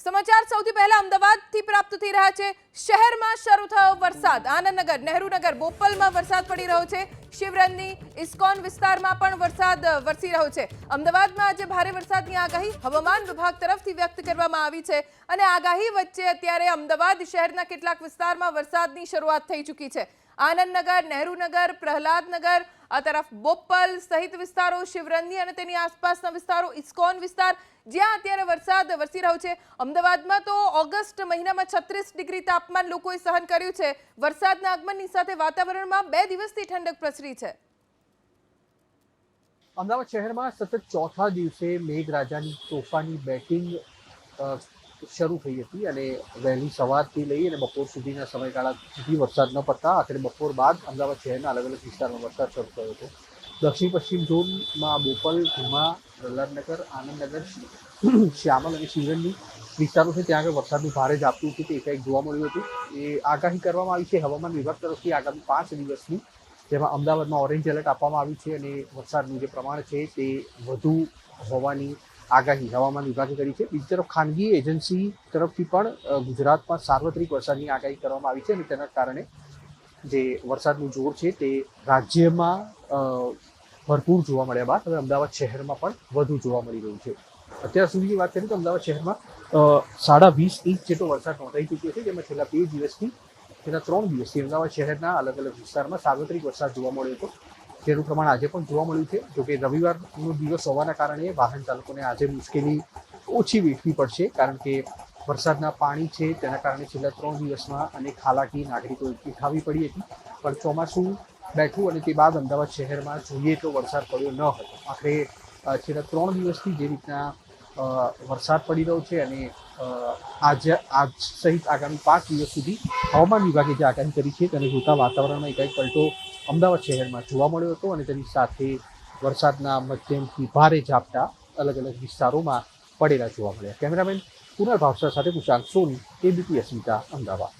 સમાચાર સૌથી પહેલા અમદાવાદથી પ્રાપ્ત થઈ રહ્યા છે. શહેરમાં શરૂ થયો વરસાદ. આનંદનગર, નહેરુનગર, બોપલમાં વરસાદ પડી રહ્યો છે. શિવરંજની ઇસ્કોન વિસ્તારમાં પણ વરસાદ વરસી રહ્યો છે. અમદાવાદમાં આજે ભારે વરસાદની આગાહી હવામાન વિભાગ તરફથી વ્યક્ત કરવામાં આવી છે અને આગાહી વચ્ચે અત્યારે અમદાવાદ શહેરના કેટલાક વિસ્તારમાં વરસાદની શરૂઆત થઈ ચૂકી છે. આનંદનગર, નહેરુનગર, પ્રહલાદનગર આ તરફ બોપલ સહિત વિસ્તારો શિવરંગની અને તેની આસપાસના વિસ્તારો, ઇસ્કોન વિસ્તાર, જ્યાં અત્યારે વરસાદ વરસી રહ્યો છે. અમદાવાદમાં તો ઓગસ્ટ મહિનામાં છત્રીસ ડિગ્રી તાપમાન લોકોએ સહન કર્યું છે. વરસાદના આગમનની સાથે વાતાવરણમાં બે દિવસથી ઠંડક પ્રસરી છે. અમદાવાદ શહેરમાં સતત ચોથા દિવસે મેઘરાજાની તોફાની બેટિંગ શરૂ થઈ હતી અને વહેલી સવારથી લઈ અને બપોર સુધીના સમયગાળા સુધી વરસાદ ન પડતા આખરે બપોર બાદ અમદાવાદ શહેરના અલગ અલગ વિસ્તારમાં વરસાદ શરૂ થયો હતો. દક્ષિણ પશ્ચિમ ઝોનમાં બોપલ ધીમા પ્રહલાદનગર, આનંદનગર, શ્યામલ અને શિવરણની વિસ્તારો છે. ત્યાં આગળ વરસાદનું ભારે ઝાપટું છે તે એકાએક જોવા મળ્યું હતું. એ આગાહી કરવામાં આવી છે. હવામાન વિભાગ તરફથી આગામી પાંચ દિવસની જેમાં અમદાવાદમાં ઓરેન્જ એલર્ટ આપવામાં આવ્યું છે અને વરસાદનું જે પ્રમાણ છે તે વધુ હોવાની આગાહી હવામાન વિભાગે કરી છે. બીજી તરફ ખાનગી એજન્સી તરફથી પણ ગુજરાતમાં સાર્વત્રિક વરસાદની આગાહી કરવામાં આવી છે અને તેના કારણે જે વરસાદનું જોર છે તે રાજ્યમાં ભરપૂર જોવા મળ્યા બાદ હવે અમદાવાદ શહેરમાં પણ વધુ જોવા મળી રહ્યું છે. અત્યાર સુધીની વાત કરીએ તો અમદાવાદ શહેરમાં સાડા વીસ ઇંચ જેટલો વરસાદ નોંધાઈ ચૂક્યો છે, જેમાં છેલ્લા બે દિવસથી, છેલ્લા ત્રણ દિવસથી અમદાવાદ શહેરના અલગ અલગ વિસ્તારમાં સાર્વત્રિક વરસાદ જોવા મળ્યો હતો. જેનું પ્રમાણ આજે પણ જોવા મળ્યું છે. જોકે રવિવારનો દિવસ હોવાના કારણે વાહન ચાલકોને આજે મુશ્કેલી ઓછી વેઠવી પડશે, કારણ કે વરસાદના પાણી છે, તેના કારણે છેલ્લા ત્રણ દિવસમાં અનેક હાલાકી નાગરિકો ઉઠાવી પડી હતી. પણ ચોમાસું બેઠું અને તે બાદ અમદાવાદ શહેરમાં જોઈએ તો વરસાદ પડ્યો ન હતો. આખરે છેલ્લા ત્રણ દિવસથી જે રીતના વરસાદ પડી રહ્યો છે અને આજે, આજ સહિત આગામી પાંચ દિવસ સુધી હવામાન વિભાગે જે આગાહી કરી છે, તેને જોતા વાતાવરણમાં એકાએક પલટો અમદાવાદ શહેરમાં જોવા મળ્યો હતો અને તેની સાથે વરસાદના મધ્યમથી ભારે ઝાપટા અલગ અલગ વિસ્તારોમાં પડેલા જોવા મળ્યા. કેમેરામેન કુનર ભાવસા સાથે કુશાંક સોની એબીપી અસ્મિતા, અમદાવાદ.